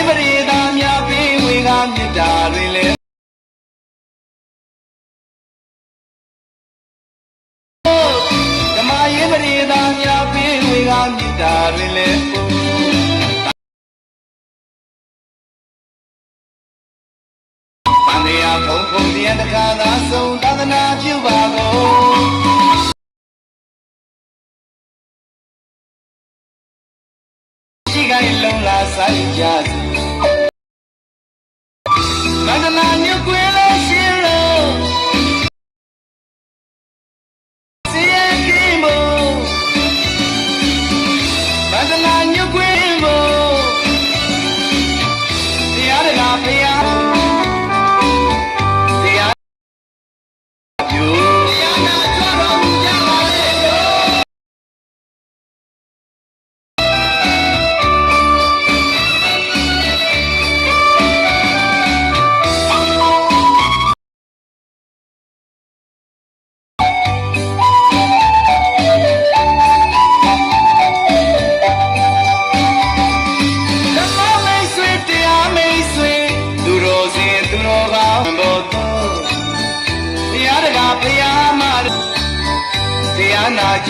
ရေးပရိသတ်များပေးဝေကမြစ်တာတွေလည်းဓမ္မရေးပရိသတ်များပေးဝေကမြစ်တာတွေလည်း။အန္တရာဖုံဖုံတရားတခါသာဆုံးသာသနာပြုပါကုန်။ရှိခိုင်လုံးလာဆိုင်ကြစီ။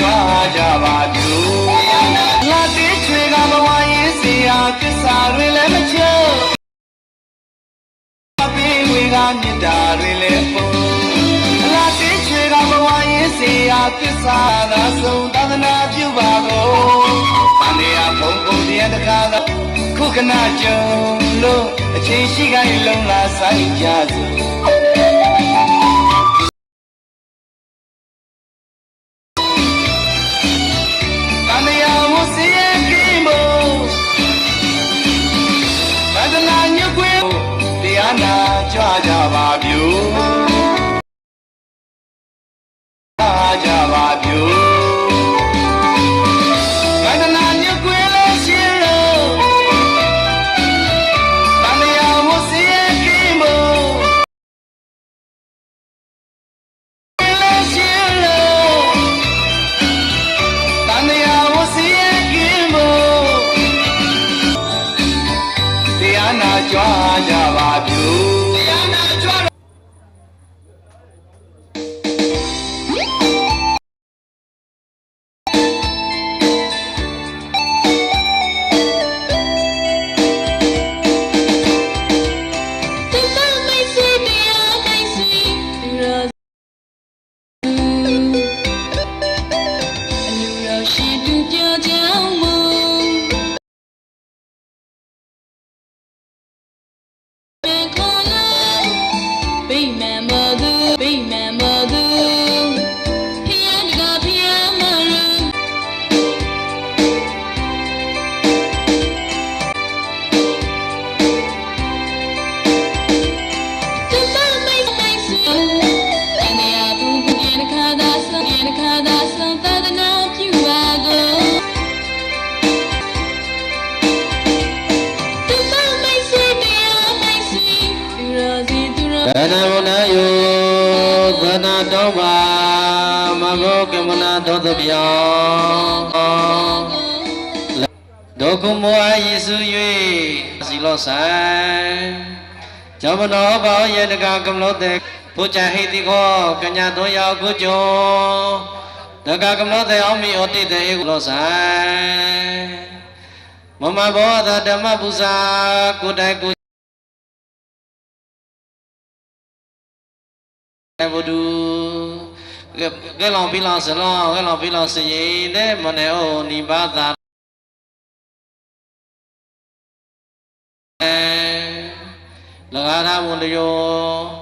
ကြွားကြပါပြုတရားနာငါတိချွေကဘဝရင်စီယာသစ္စာတွေလည်းမချုပ်အပိဝေကမေတ္တာတွေလည်းပုံငါတိချွေကဘဝရင်စီယာသစ္စာသာဆုံးသာသနာပြုပါကုန်။တန်တရားဘုံဘုံတရားတကားသာခုခဏကြုံလို့အချိန်ရှိခိုင်းလုံးလာဆိုင်ကြစို့ ဘိ ကမနာသောတပြောင်းဒုက္ခမောဟယေစု၍စီလောဆိုင်ဇမနောဘောယေတကကမလောတေဘုဇဟိတိခောကညာသောယောကုကျော်တကကမလောတေအောင်မီဩတိတေဧကုလောဆိုင်မမဘောသဓမ္မပူဇာကိုယ်တိုင်ကိုယ်ဘုဒ္ဓ ကဲကဲလောင်ပြီးလောင်စလောကဲလောင်ပြီးလောင်စရင်တဲ့မနေဩနိဘာသာအဲလဂါရဘုံတယော